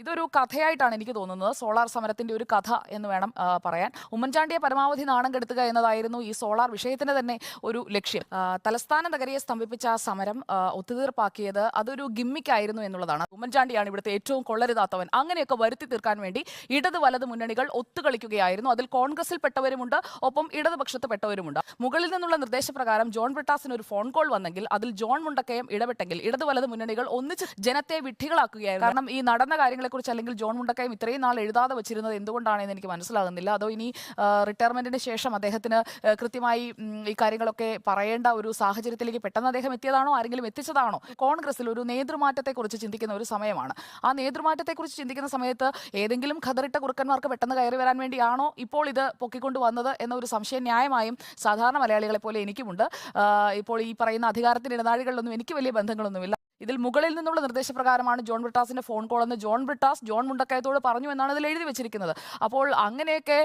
ഇതൊരു കഥയായിട്ടാണ് എനിക്ക് തോന്നുന്നത്. സോളാർ സമരത്തിന്റെ ഒരു കഥ എന്ന് വേണം പറയാൻ. ഉമ്മൻചാണ്ടിയെ പരമാവധി നാണം കെടുത്തുക എന്നതായിരുന്നു ഈ സോളാർ വിഷയത്തിന് തന്നെ ഒരു ലക്ഷ്യം. തലസ്ഥാന നഗരിയെ സ്തംഭിപ്പിച്ച ആ സമരം ഒത്തുതീർപ്പാക്കിയത് അതൊരു ഗിമ്മിക്കായിരുന്നു എന്നുള്ളതാണ്. ഉമ്മൻചാണ്ടിയാണ് ഇവിടുത്തെ ഏറ്റവും കൊള്ളരുതാത്തവൻ. അങ്ങനെയൊക്കെ വരുത്തി തീർക്കാൻ വേണ്ടി ഇടത് വലത് മുന്നണികൾ ഒത്തുകളിക്കുകയായിരുന്നു. അതിൽ കോൺഗ്രസിൽപ്പെട്ടവരുമുണ്ട് ഒപ്പം ഇടതുപക്ഷത്ത് പെട്ടവരുമുണ്ട് മുകളിൽ നിന്നുള്ള നിർദ്ദേശപ്രകാരം ജോൺ ബ്രിട്ടാസിന് ഒരു ഫോൺ കോൾ വന്നെങ്കിൽ അതിൽ ജോൺ മുണ്ടക്കയം ഇടപെട്ടെങ്കിൽ ഇടത് വലത് മുന്നണികൾ ഒന്നിച്ച് ജനത്തെ വിഡ്ഢികളാക്കുകയായിരുന്നു. കാരണം ഈ നടന്ന കാര്യങ്ങളെക്കുറിച്ച് അല്ലെങ്കിൽ ജോൺ മുണ്ടക്കയം ഇത്രയും നാൾ എഴുതാതെ വെച്ചിരുന്നത് എന്തുകൊണ്ടാണെന്ന് എനിക്ക് മനസ്സിലാകുന്നില്ല. അതോ ഇനി റിട്ടയർമെന്റിന് ശേഷം അദ്ദേഹത്തിന് കൃത്യമായി ഈ കാര്യങ്ങളൊക്കെ പറയേണ്ട ഒരു സാഹചര്യത്തിലേക്ക് പെട്ടെന്ന് അദ്ദേഹം എത്തിയതാണോ ആരെങ്കിലും എത്തിച്ചതാണോ? കോൺഗ്രസിൽ ഒരു നേതൃമാറ്റത്തെക്കുറിച്ച് ചിന്തിക്കുന്ന ഒരു സമയമാണ്. ആ നേതൃമാറ്റത്തെക്കുറിച്ച് ചിന്തിക്കുന്ന സമയത്ത് ഏതെങ്കിലും ഖദറിട്ട കുറുക്കന്മാർക്ക് പെട്ടെന്ന് കയറി വരാൻ വേണ്ടിയാണോ ഇപ്പോൾ ഇത് പൊക്കിക്കൊണ്ട് വന്നത് എന്ന ഒരു സംശയം ന്യായമായും സാധാരണ മലയാളികളെ പോലെ എനിക്കുമുണ്ട്. ഇപ്പോൾ ഈ പറയുന്ന അധികാരത്തിന്റെ ഇടനാഴികളിലൊന്നും എനിക്ക് വലിയ ബന്ധങ്ങളൊന്നുമില്ല. ഇതിൽ മുകളിൽ നിന്നുള്ള നിർദ്ദേശപ്രകാരമാണ് ജോൺ ബ്രിട്ടാസിന്റെ ഫോൺ കോൾ എന്ന് ജോൺ ബ്രിട്ടാസ് ജോൺ മുണ്ടക്കയത്തോട് പറഞ്ഞു എന്നാണ് ഇതിൽ എഴുതി വെച്ചിരിക്കുന്നത്. അപ്പോൾ അങ്ങനെയൊക്കെ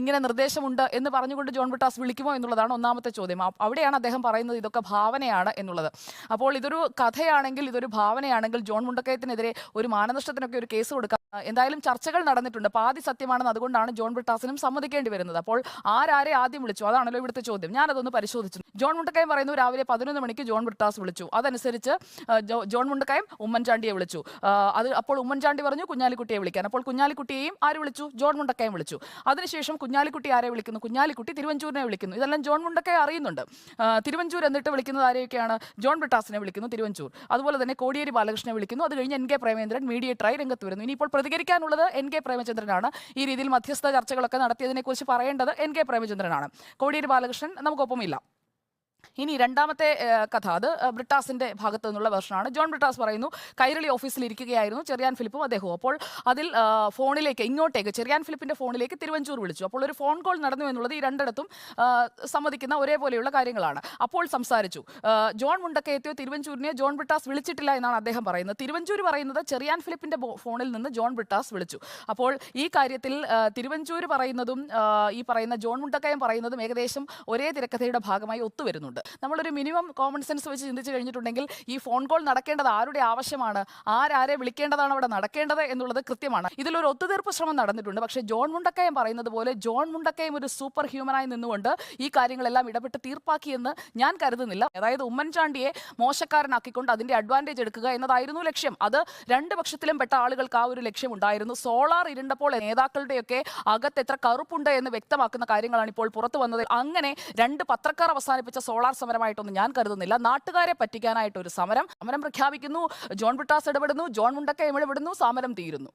ഇങ്ങനെ നിർദ്ദേശമുണ്ട് എന്ന് പറഞ്ഞുകൊണ്ട് ജോൺ ബ്രിട്ടാസ് വിളിക്കുമോ എന്നുള്ളതാണ് ഒന്നാമത്തെ ചോദ്യം. അവിടെയാണ് അദ്ദേഹം പറയുന്നത് ഇതൊക്കെ ഭാവനയാണ് എന്നുള്ളത്. അപ്പോൾ ഇതൊരു കഥയാണെങ്കിൽ ഇതൊരു ഭാവനയാണെങ്കിൽ ജോൺ മുണ്ടക്കയത്തിനെതിരെ ഒരു മാനനഷ്ടത്തിനൊക്കെ ഒരു കേസ് കൊടുക്കാം എന്തായാലും ചർച്ചകൾ നടന്നിട്ടുണ്ട്. പാതി സത്യമാണെന്ന് അതുകൊണ്ടാണ് ജോൺ ബ്രിട്ടാസിനും സമ്മതിക്കേണ്ടി വരുന്നത്. അപ്പോൾ ആരാരെ ആദ്യം വിളിച്ചു? അതാണല്ലോ ഇവിടുത്തെ ചോദ്യം. ഞാനതൊന്ന് പരിശോധിച്ചു. ജോൺ മുണ്ടക്കയം പറയുന്നു രാവിലെ പതിനൊന്ന് മണിക്ക് ജോൺ ബ്രിട്ടാസ് വിളിച്ചു. അതനുസരിച്ച് ജോൺ മുണ്ടക്കയം ഉമ്മൻചാണ്ടിയെ വിളിച്ചു. അത് അപ്പോൾ ഉമ്മൻചാണ്ടി പറഞ്ഞു കുഞ്ഞാലിക്കുട്ടിയെ വിളിക്കാൻ. അപ്പോൾ കുഞ്ഞാലിക്കുട്ടിയെയും ആര് വിളിച്ചു? ജോൺ മുണ്ടക്കയം വിളിച്ചു. അതിനുശേഷം കുഞ്ഞാലിക്കുട്ടി ആരെ വിളിക്കുന്നു? കുഞ്ഞാലിക്കുട്ടി തിരുവഞ്ചൂരിനെ വിളിക്കുന്നു. ഇതെല്ലാം ജോൺ മുണ്ടക്കയം അറിയുന്നുണ്ട്. തിരുവഞ്ചൂർ എന്നിട്ട് വിളിക്കുന്നത് ആരെയൊക്കെയാണ്? ജോൺ ബ്രിട്ടാസിനെ വിളിക്കുന്നു തിരുവഞ്ചൂർ. അതുപോലെ തന്നെ കോടിയേരി ബാലകൃഷ്ണനെ വിളിക്കുന്നു. അത് കഴിഞ്ഞ് എൻ കെ പ്രേമേന്ദ്രൻ മീഡിയേറ്ററായി രംഗത്ത് വരുന്നു. ഇനിയിപ്പോൾ പ്രതികരിക്കാനുള്ളത് എൻ കെ പ്രേമചന്ദ്രനാണ്. ഈ രീതിയിൽ മധ്യസ്ഥ ചർച്ചകളൊക്കെ നടത്തിയതിനെക്കുറിച്ച് പറയേണ്ടത് എൻ കെ പ്രേമചന്ദ്രനാണ്. കോടിയേരി ബാലകൃഷ്ണൻ നമുക്കൊപ്പമില്ല. ഇനി രണ്ടാമത്തെ കഥ. അത് ബ്രിട്ടാസിന്റെ ഭാഗത്തു നിന്നുള്ള വെർഷനാണ്. ജോൺ ബ്രിട്ടാസ് പറയുന്നു കൈരളി ഓഫീസിൽ ഇരിക്കുകയായിരുന്നു ചെറിയാൻ ഫിലിപ്പും അദ്ദേഹവും. അപ്പോൾ അതിൽ ഫോണിലേക്ക് ഇങ്ങോട്ടേക്ക് ചെറിയാൻ ഫിലിപ്പിന്റെ ഫോണിലേക്ക് തിരുവഞ്ചൂർ വിളിച്ചു. അപ്പോൾ ഒരു ഫോൺ കോൾ നടന്നു എന്നുള്ളത് ഈ രണ്ടിടത്തും സമ്മതിക്കുന്ന ഒരേപോലെയുള്ള കാര്യങ്ങളാണ്. അപ്പോൾ സംസാരിച്ചു ജോൺ മുണ്ടക്കയത്തെയോ തിരുവഞ്ചൂരിനെയോ ജോൺ ബ്രിട്ടാസ് വിളിച്ചിട്ടില്ല എന്നാണ് അദ്ദേഹം പറയുന്നത്. തിരുവഞ്ചൂർ പറയുന്നത് ചെറിയാൻ ഫിലിപ്പിന്റെ ഫോണിൽ നിന്ന് ജോൺ ബ്രിട്ടാസ് വിളിച്ചു. അപ്പോൾ ഈ കാര്യത്തിൽ തിരുവഞ്ചൂർ പറയുന്നതും ഈ പറയുന്ന ജോൺ മുണ്ടക്കയം പറയുന്നതും ഏകദേശം ഒരേ തിരക്കഥയുടെ ഭാഗമായി ഒത്തുവരുന്നുണ്ട്. നമ്മളൊരു മിനിമം കോമൺ സെൻസ് വെച്ച് ചിന്തിച്ചു കഴിഞ്ഞിട്ടുണ്ടെങ്കിൽ ഈ ഫോൺ കോൾ നടക്കേണ്ടത് ആരുടെ ആവശ്യമാണ്? ആരാരെ വിളിക്കേണ്ടതാണ് അവിടെ നടക്കേണ്ടത് എന്നുള്ളത് കൃത്യമാണ്. ഇതിലൊരു ഒത്തുതീർപ്പ് ശ്രമം നടന്നിട്ടുണ്ട്. പക്ഷേ ജോൺ മുണ്ടക്കയം പറയുന്നത് പോലെ ജോൺ മുണ്ടക്കയം ഒരു സൂപ്പർ ഹ്യൂമനായി നിന്നുകൊണ്ട് ഈ കാര്യങ്ങളെല്ലാം ഇടപെട്ട് തീർപ്പാക്കിയെന്ന് ഞാൻ കരുതുന്നില്ല. അതായത് ഉമ്മൻചാണ്ടിയെ മോശക്കാരനാക്കിക്കൊണ്ട് അതിന്റെ അഡ്വാന്റേജ് എടുക്കുക എന്നതായിരുന്നു ലക്ഷ്യം. അത് രണ്ട് പക്ഷത്തിലും പെട്ട ആളുകൾക്ക് ആ ഒരു ലക്ഷ്യം ഉണ്ടായിരുന്നു. സോളാർ ഇരുണ്ടപ്പോൾ നേതാക്കളുടെയൊക്കെ അകത്ത് എത്ര കറുപ്പുണ്ട് എന്ന് വ്യക്തമാക്കുന്ന കാര്യങ്ങളാണ് ഇപ്പോൾ പുറത്തു വന്നത്. അങ്ങനെ രണ്ട് പത്രക്കാർ അവസാനിപ്പിച്ച സോളാർ സമരമായിട്ടൊന്നും ഞാൻ കരുതുന്നില്ല. നാട്ടുകാരെ പറ്റിക്കാനായിട്ട് ഒരു സമരം. സമരം പ്രഖ്യാപിക്കുന്നു. ജോൺ ബ്രിട്ടാസ് ഇടപെടുന്നു. ജോൺ മുണ്ടക്ക ഇടപെടുന്നു. സമരം തീരുന്നു.